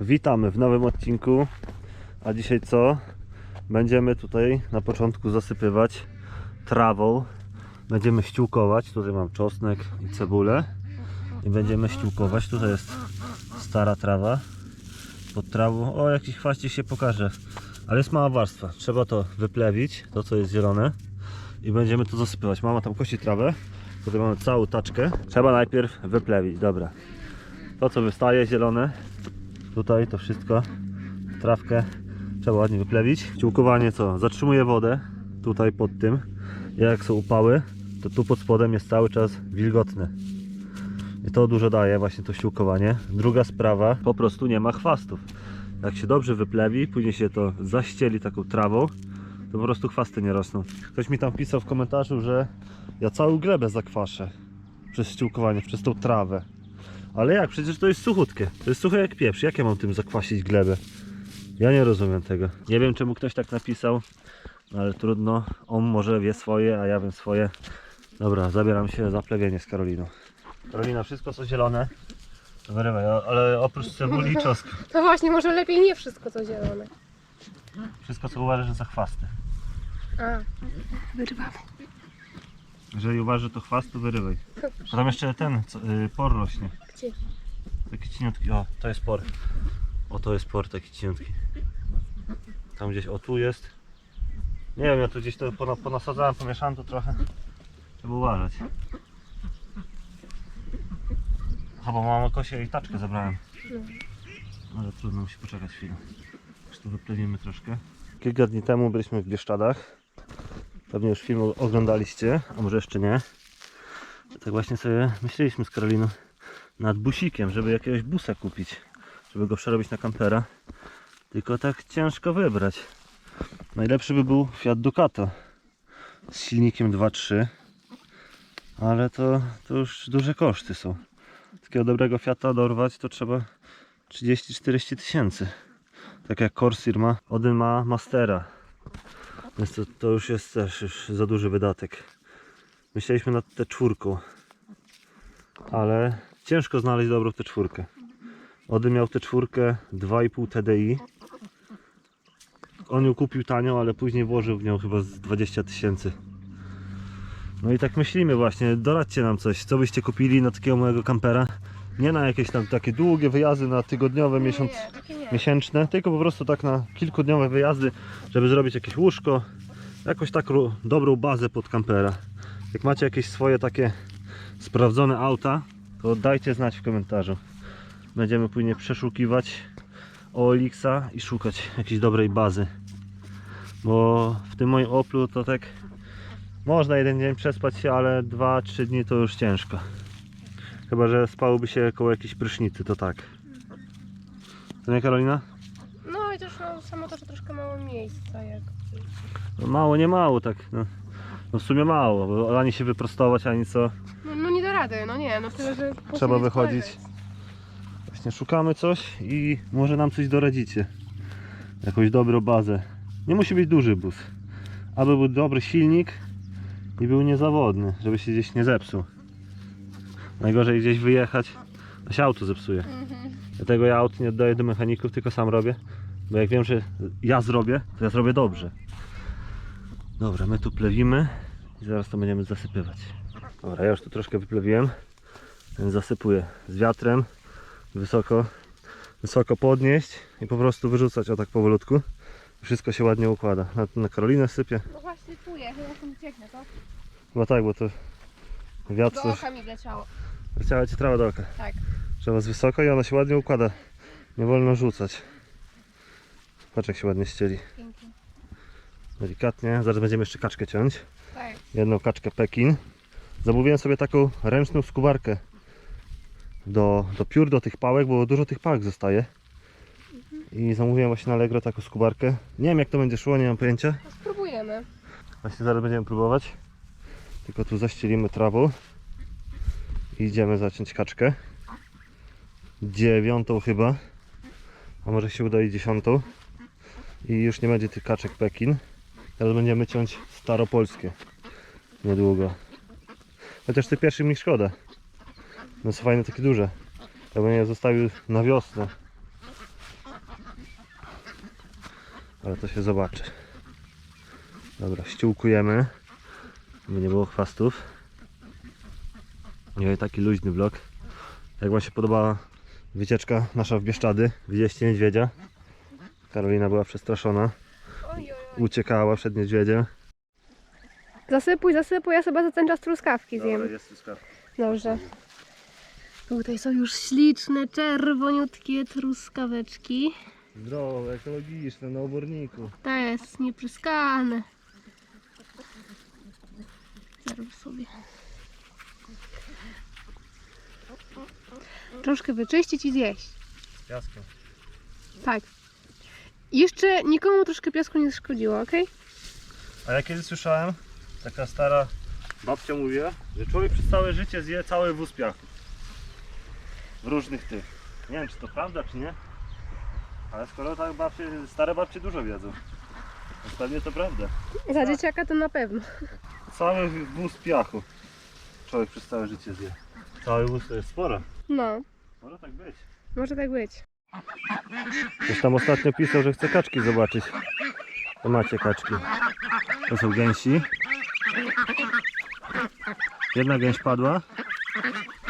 Witamy w nowym odcinku. A dzisiaj co? Będziemy tutaj na początku zasypywać trawą. Będziemy ściółkować. Tutaj mam czosnek i cebulę. I będziemy ściółkować. Tutaj jest stara trawa. Pod trawą. O, jakiś chwaścik się pokaże. Ale jest mała warstwa. Trzeba to wyplewić. To co jest zielone. I będziemy to zasypywać. Mama tam kosi trawę. Tutaj mamy całą taczkę. Trzeba najpierw wyplewić. Dobra. To co wystaje zielone. Tutaj to wszystko. Trawkę trzeba ładnie wyplewić. Ściółkowanie co? Zatrzymuje wodę. Tutaj pod tym. Jak są upały, to tu pod spodem jest cały czas wilgotne. I to dużo daje właśnie to ściółkowanie. Druga sprawa, po prostu nie ma chwastów. Jak się dobrze wyplewi, później się to zaścieli taką trawą, to po prostu chwasty nie rosną. Ktoś mi tam pisał w komentarzu, że ja całą glebę zakwaszę przez ściółkowanie, przez tą trawę. Ale jak? Przecież to jest suchutkie. To jest suche jak pieprz. Jak ja mam tym zakwasić glebę? Ja nie rozumiem tego. Nie wiem czemu ktoś tak napisał, ale trudno. On może wie swoje, a ja wiem swoje. Dobra, zabieram się za plewienie z Karoliną. Karolina, wszystko co zielone, to wyrywaj, ale oprócz cebuli i czosnku. To właśnie, może lepiej nie wszystko co zielone. Wszystko co uważasz że za chwasty. A, wyrywamy. Jeżeli uważasz, że to chwast, to wyrywaj. A tam jeszcze ten, co, y, por rośnie. Gdzie? Taki cieniutki, o, to jest por. O, to jest por taki cieniutki. Tam gdzieś, o tu jest. Nie wiem, ja tu gdzieś to pona- ponasadzałem, pomieszałem to trochę. Trzeba uważać. Aha, bo mam kosie i taczkę zabrałem. Ale trudno, musi poczekać chwilę. Już wyplewimy troszkę. Kilka dni temu byliśmy w Bieszczadach. Pewnie już film oglądaliście, a może jeszcze nie. Tak właśnie sobie myśleliśmy z Karoliną nad busikiem, żeby jakiegoś busa kupić, żeby go przerobić na kampera. Tylko tak ciężko wybrać. Najlepszy by był Fiat Ducato z silnikiem 2.3, ale to, to już duże koszty są. Takiego dobrego Fiata dorwać to trzeba 30-40 tysięcy. Tak jak Corsair ma, Odyn ma Mastera. Więc to, to już jest też już za duży wydatek. Myśleliśmy nad tę czwórką, ale ciężko znaleźć dobrą tę czwórkę. Ody miał tę czwórkę 2,5 TDI. On ją kupił tanio, ale później włożył w nią chyba z 20 tysięcy. No i tak myślimy właśnie, doradźcie nam coś, co byście kupili na takiego mojego kampera. Nie na jakieś tam takie długie wyjazdy na tygodniowe, miesiąc, miesięczne, tylko po prostu tak na kilkudniowe wyjazdy, żeby zrobić jakieś łóżko, jakąś taką dobrą bazę pod kampera. Jak macie jakieś swoje takie sprawdzone auta, to dajcie znać w komentarzu. Będziemy później przeszukiwać OLX-a i szukać jakiejś dobrej bazy. Bo w tym moim Oplu to tak można jeden dzień przespać się, ale 2-3 dni to już ciężko. Chyba, że spałoby się koło jakiejś prysznicy, to tak. To nie Karolina? No i też no, samo to, że troszkę mało miejsca jak. No mało, nie mało, tak. No, no w sumie mało, bo ani się wyprostować, ani co. No, rady, no nie, no tyle, że Trzeba wychodzić. poleżeć. Właśnie szukamy coś i może nam coś doradzicie. Jakąś dobrą bazę. Nie musi być duży bus. Aby był dobry silnik i był niezawodny, żeby się gdzieś nie zepsuł. Najgorzej gdzieś wyjechać, to się auto zepsuje. Mhm. Dlatego ja aut nie oddaję do mechaników, tylko sam robię. Bo jak wiem, że ja zrobię, to ja zrobię dobrze. Dobra, my tu plewimy i zaraz to będziemy zasypywać. Dobra, ja już tu troszkę wyplewiłem. Więc zasypuję z wiatrem. Wysoko, wysoko podnieść i po prostu wyrzucać o tak powolutku. Wszystko się ładnie układa. Na, na Karolinę sypię. No właśnie czuję, chyba tam ucieknę, to? Chyba tak, bo to wiatr Do oka mi wleciało. Chciała ci trawa do oka. Tak. Trzeba z wysoko i ona się ładnie układa. Nie wolno rzucać. Patrz jak się ładnie ścieli. Pięknie. Delikatnie. Zaraz będziemy jeszcze kaczkę ciąć. Tak. Jedną kaczkę Pekin. Zamówiłem sobie taką ręczną skuwarkę do, do piór, do tych pałek, bo dużo tych pałek zostaje. I zamówiłem właśnie na Allegro taką skuwarkę. Nie wiem jak to będzie szło, nie mam pojęcia. No spróbujemy. Właśnie zaraz będziemy próbować. Tylko tu zaścielimy trawą. I idziemy zaciąć kaczkę. Dziewiątą chyba. A może się uda i dziesiątą. I już nie będzie tych kaczek Pekin. Teraz będziemy ciąć staropolskie. Niedługo. Chociaż tych pierwszych mi szkoda. No są fajne takie duże. Ja bym je zostawił na wiosnę. Ale to się zobaczy. Dobra, ściółkujemy. Żeby nie było chwastów. Nie, taki luźny vlog. Jak Wam się podobała wycieczka nasza w Bieszczady? Widzieliście niedźwiedzia? Karolina była przestraszona. Uciekała przed niedźwiedziem. Zasypuj, zasypuj, ja sobie za ten czas truskawki zjem. jest truskawka. Dobrze. Tutaj są już śliczne, czerwoniutkie truskaweczki. Zdrowe, ekologiczne, na oborniku. To jest niepryskane. Zerwę sobie. Troszkę wyczyścić i zjeść. Piaskiem. Tak. Jeszcze nikomu troszkę piasku nie zaszkodziło, ok? A ja kiedyś słyszałem, taka stara babcia mówiła, że człowiek przez całe życie zje cały wóz piachu. W różnych tych. Nie wiem czy to prawda czy nie. Ale skoro tak babcie, stare babcie dużo wiedzą. To pewnie to prawda. Za dzieciaka to na pewno. Cały wóz piachu. Człowiek przez całe życie zje. Cały wóz to jest sporo. No, Może tak być. może tak być. Ktoś tam ostatnio pisał, że chce kaczki zobaczyć. To macie kaczki. To są gęsi. Jedna gęś padła,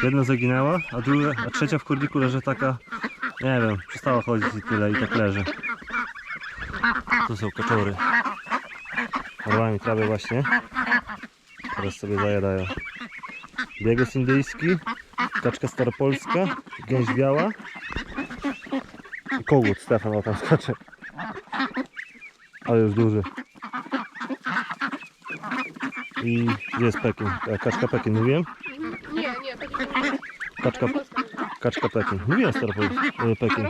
jedna zaginęła, a druga, a trzecia w kurniku leży taka, nie wiem, przestała chodzić i tyle i tak leży. Tu są kaczory. Normalnie trawy właśnie. Teraz sobie zajadają. Biegos indyjski, kaczka staropolska, gęś biała, Kogut Stefan o tam skacze. Ale już duży. I gdzie jest Pekin? E, Kaczka Pekin, mówiłem? Nie, nie, to Kaczka, kaczka Pekin. Mówiłem Staropol, e, Pekin.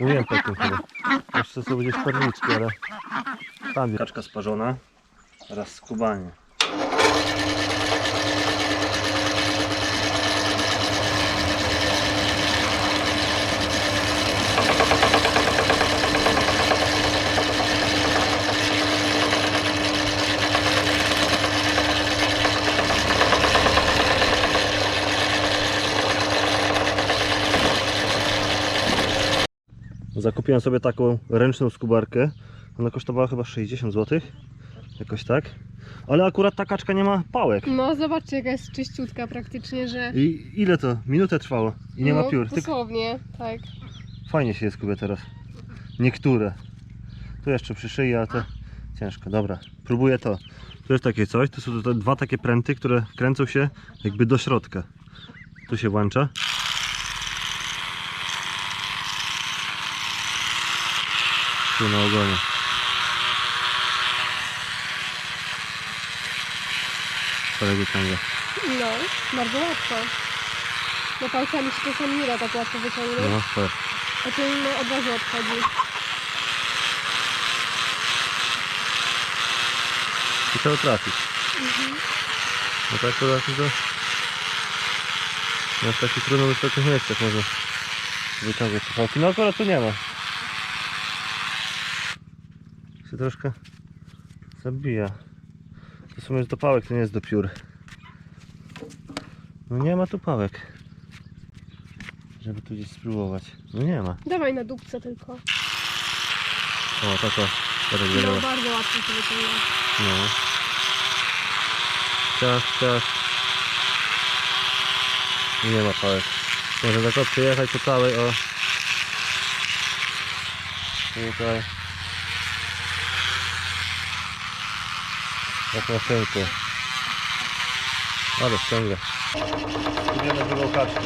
Mówiłem Pekin chyba. Jeszcze są gdzieś perniczki, ale tam kaczka sparzona. Teraz skubanie. Zakupiłem sobie taką ręczną skubarkę. Ona kosztowała chyba 60 zł. Jakoś tak. Ale akurat ta kaczka nie ma pałek. No, zobaczcie, jaka jest czyściutka praktycznie, że... I ile to? Minutę trwało. I nie no, ma piór. Tylko Dosłownie, tak. fajnie się je skubie teraz. Niektóre. Tu jeszcze przy szyi, ale to ciężko. Dobra, próbuję to. Tu jest takie coś. To są te dwa takie pręty, które kręcą się jakby do środka. Tu się włącza. Tu na ogonie. Kolegi ciągle. No, bardzo łatwo. Bo palcami się czasami nie da tak łatwo wyciągnąć, No, tak. a ten no, od razu odchodzi. I trzeba trafić. No tak to trafić to... Na takich trudno wysokich miejscach można wyciągać te pałki. No akurat tu nie ma. Się troszkę zabija. To w sumie że to pałek to nie jest do piór. No nie ma tu pałek. Żeby tu gdzieś spróbować. No nie ma. Dawaj na dupce tylko. O, tak o. Tak No, bardzo łatwo się wyciąga. No. Ciach, ciach. Nie ma pałek. Może tak o przyjechać po całej o. Tutaj. Jak na szynku. Ale ściągę. Idziemy drugą kaczkę.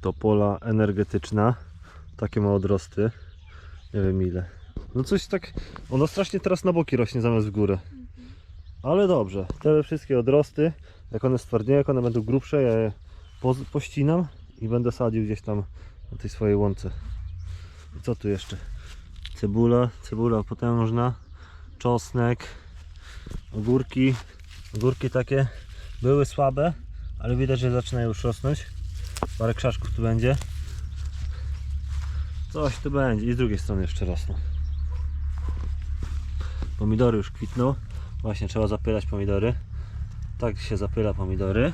To pola energetyczna. Takie ma odrosty. Nie wiem ile. No coś tak. Ono strasznie teraz na boki rośnie zamiast w górę. Ale dobrze. Te wszystkie odrosty, jak one stwardnieją, jak one będą grubsze, ja je pościnam i będę sadził gdzieś tam na tej swojej łące. I co tu jeszcze? Cebula, cebula potężna, czosnek, ogórki. Ogórki takie były słabe, ale widać, że zaczynają już rosnąć. Parę krzaczków tu będzie. Coś tu będzie. I z drugiej strony jeszcze rosną. Pomidory już kwitną. Właśnie trzeba zapylać pomidory. Tak się zapyla pomidory.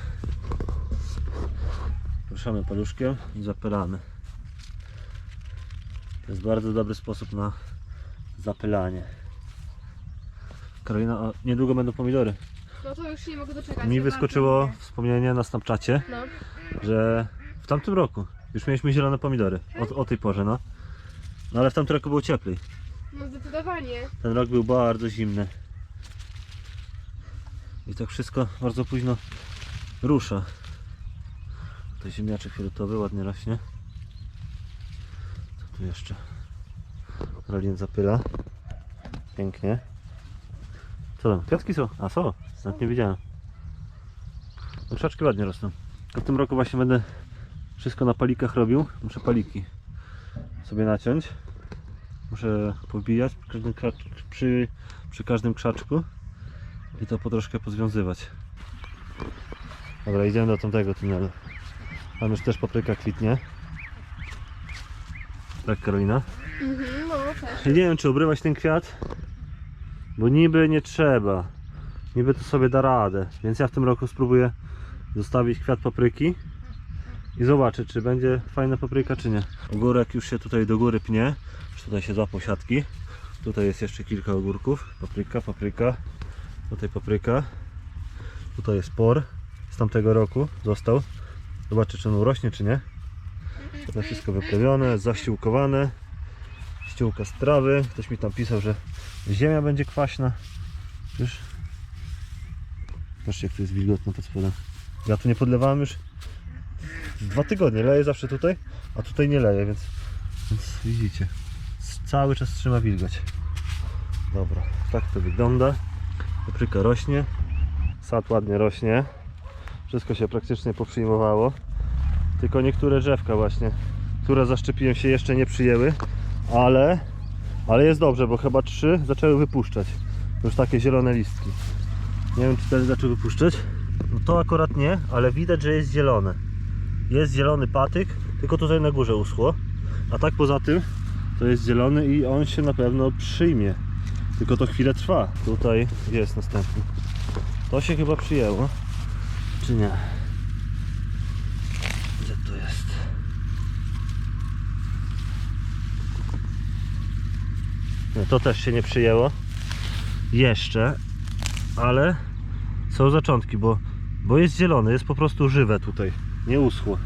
Ruszamy paluszkiem i zapylamy. To jest bardzo dobry sposób na zapylanie. Karolina, a niedługo będą pomidory. No to już się nie mogę doczekać. Mi wyskoczyło wspomnienie na Snapchacie, No. że w tamtym roku już mieliśmy zielone pomidory. O, o tej porze, no. No ale w tamtym roku było cieplej. no zdecydowanie. Ten rok był bardzo zimny. I tak wszystko bardzo późno rusza. To ziemniaczek fioletowy ładnie rośnie. Tu jeszcze? Rolin zapyla. Pięknie. Co tam? Kwiatki są? A są. Nawet nie widziałem. Krzaczki ładnie rosną. A w tym roku właśnie będę wszystko na palikach robił. Muszę paliki sobie naciąć. Muszę pobijać przy każdym, kracz- przy, przy każdym krzaczku i to po troszkę pozwiązywać. Dobra, idziemy do tamtego tunelu. Tam już też papryka kwitnie. Tak, Karolina? Mhm, no też. Nie wiem, czy obrywać ten kwiat, bo niby nie trzeba. Niby to sobie da radę. Więc ja w tym roku spróbuję zostawić kwiat papryki i zobaczę, czy będzie fajna papryka, czy nie. Ogórek już się tutaj do góry pnie. Już tutaj się złapał siatki. Tutaj jest jeszcze kilka ogórków. Papryka, papryka. Tutaj papryka. Tutaj jest por z tamtego roku. Został. Zobaczę, czy on urośnie, czy nie. To wszystko wyprawione, zaściółkowane ściółka z trawy. Ktoś mi tam pisał, że ziemia będzie kwaśna. Wiesz? Patrzcie jak to jest wilgotno pod spodem. Ja tu nie podlewałem już dwa tygodnie. Leję zawsze tutaj, a tutaj nie leję, więc, więc widzicie. Cały czas trzyma wilgoć. Dobra, tak to wygląda. Papryka rośnie. Sad ładnie rośnie. Wszystko się praktycznie poprzyjmowało. Tylko niektóre drzewka właśnie, które zaszczepiłem się jeszcze nie przyjęły ale, ale jest dobrze, bo chyba trzy zaczęły wypuszczać. Już takie zielone listki. Nie wiem, czy ten zaczął wypuszczać. No to akurat nie, ale widać, że jest zielone. Jest zielony patyk, tylko tutaj na górze uschło. A tak poza tym, to jest zielony i on się na pewno przyjmie. Tylko to chwilę trwa. Tutaj jest następny. To się chyba przyjęło. Czy nie? Gdzie to jest? No, to też się nie przyjęło. Jeszcze. Ale są zaczątki, bo, bo jest zielone, jest po prostu żywe tutaj. Nie uschło.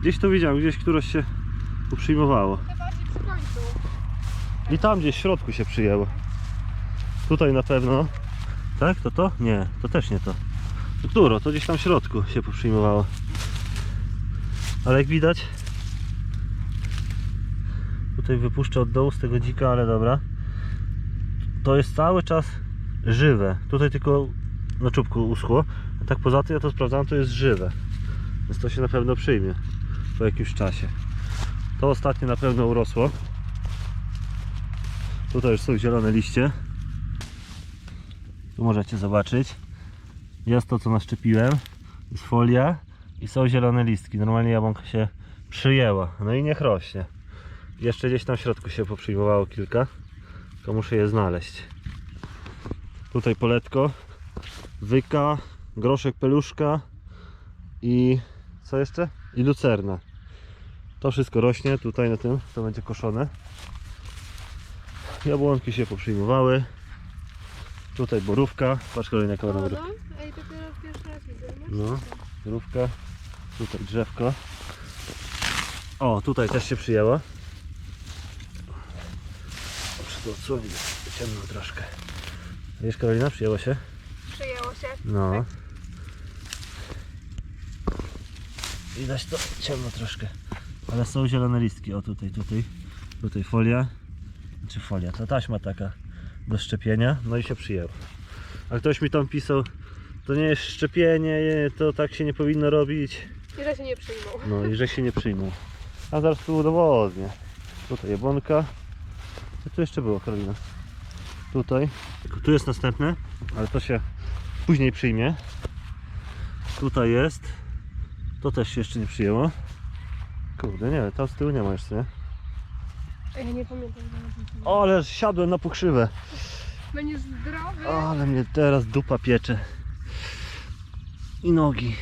Gdzieś to widziałem, gdzieś któreś się uprzyjmowało. I tam gdzieś w środku się przyjęło. Tutaj na pewno. Tak? To to? Nie, to też nie to. Któro? To gdzieś tam w środku się przyjmowało. Ale jak widać, tutaj wypuszczę od dołu z tego dzika, ale dobra. To jest cały czas żywe. Tutaj tylko na czubku uschło. A tak poza tym ja to sprawdzałem, to jest żywe. Więc to się na pewno przyjmie po jakimś czasie. To ostatnio na pewno urosło. Tutaj już są zielone liście. Tu możecie zobaczyć. Jest to co naszczepiłem. Jest folia i są zielone listki. Normalnie jabłonka się przyjęła. No i niech rośnie. Jeszcze gdzieś tam w środku się poprzyjmowało kilka. Tylko muszę je znaleźć. Tutaj poletko, wyka, groszek peluszka i co jeszcze? I lucerna. To wszystko rośnie tutaj na tym, to będzie koszone. Jabłonki się poprzyjmowały. Tutaj borówka. Patrz kolejna O, borówka. Ej, dopiero pierwszy raz widzę. nie? No, borówka. Tutaj drzewko. O, tutaj też się przyjęła. Odsłonić, ciemno troszkę. Wiesz Karolina, przyjęło się? Przyjęło się. No. Widać to ciemno troszkę. Ale są zielone listki. O tutaj, tutaj. Tutaj folia. Czy folia? To taśma taka do szczepienia. No i się przyjęło. A ktoś mi tam pisał, to nie jest szczepienie, to tak się nie powinno robić. I że się nie przyjmą. No i że się nie przyjmą. A zaraz tu udowodnię. Tutaj jabłonka. Co tu jeszcze było, Karolina? Tutaj. Tylko tu jest następne, ale to się później przyjmie. Tutaj jest. To też się jeszcze nie przyjęło. Kurde, nie, tam z tyłu nie ma jeszcze, nie? Ej, Ja nie pamiętam. O, ale siadłem na pokrzywę. Będziesz zdrowy. Ale mnie teraz dupa piecze. I nogi.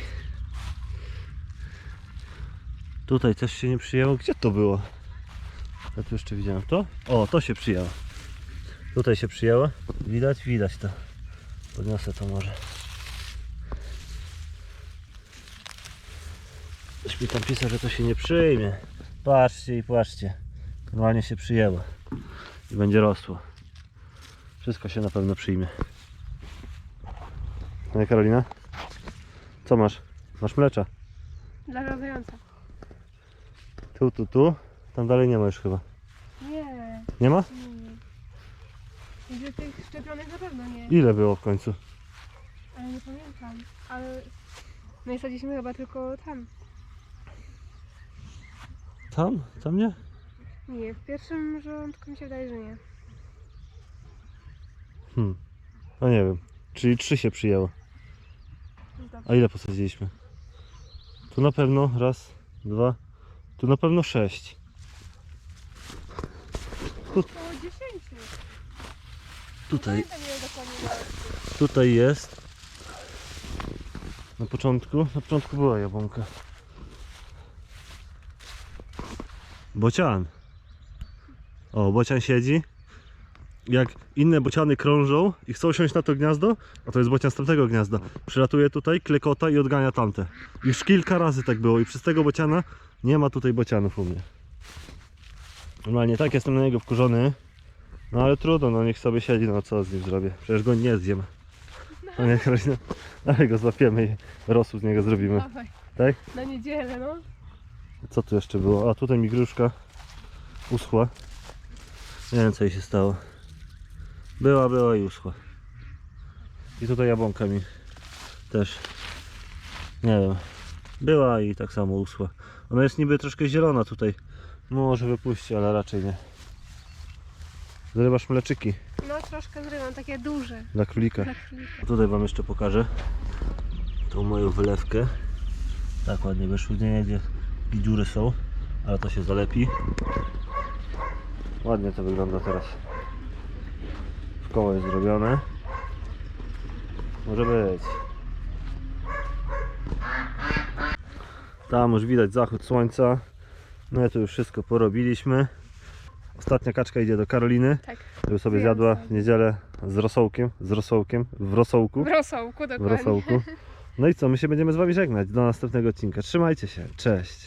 Tutaj też się nie przyjęło. Gdzie to było? Ja tu jeszcze widziałem to. O, to się przyjęło. Tutaj się przyjęło. Widać, widać to. Podniosę to może. Ktoś mi tam pisał, że to się nie przyjmie. Patrzcie i patrzcie. Normalnie się przyjęło. I będzie rosło. Wszystko się na pewno przyjmie. No i Karolina? Co masz? Masz mlecza? Dla rozująca. Tu, tu, tu. Tam dalej nie ma już chyba. Nie. Nie ma? nie. Gdzie tych szczepionek na pewno nie. Ile było w końcu? Ale nie pamiętam. Ale no i sadziliśmy chyba tylko tam. Tam? Tam nie? Nie, w pierwszym rządku mi się wydaje, że nie. Hmm. No nie wiem. Czyli trzy się przyjęło. Dobrze. A ile posadziliśmy? Tu na pewno raz, dwa. Tu na pewno sześć. Około 10. Tutaj, tutaj jest. Na początku, na początku była jabłonka. Bocian. O, bocian siedzi. Jak inne bociany krążą i chcą siąść na to gniazdo, a to jest bocian z tamtego gniazda, przylatuje tutaj, klekota i odgania tamte. Już kilka razy tak było i przez tego bociana nie ma tutaj bocianów u mnie. Normalnie tak jestem na niego wkurzony, no ale trudno, no niech sobie siedzi, no co z nim zrobię? Przecież go nie zjem. No nie, Karolina, ale go złapiemy i rosół z niego zrobimy. Dawaj. Tak? Na niedzielę, no. Co tu jeszcze było? A tutaj mi gruszka uschła. Nie wiem co jej się stało. Była, była i uschła. I tutaj jabłonka mi też. Nie wiem. Była i tak samo uschła. Ona jest niby troszkę zielona tutaj. Może wypuści, ale raczej nie. Zrywasz mleczyki No troszkę zrywam, takie duże. dla królika. Dla królika. Tutaj wam jeszcze pokażę tą moją wylewkę. Tak ładnie wyszły, nie wiem gdzie dziury są, ale to się zalepi. Ładnie to wygląda teraz. W koło jest zrobione. Może być. Tam już widać zachód słońca. No i to już wszystko porobiliśmy. Ostatnia kaczka idzie do Karoliny, Tak. żeby sobie Zjadł zjadła w niedzielę z rosołkiem, z rosołkiem, w rosołku. W rosołku W dokładnie. rosołku. No i co, my się będziemy z Wami żegnać do następnego odcinka. Trzymajcie się, cześć.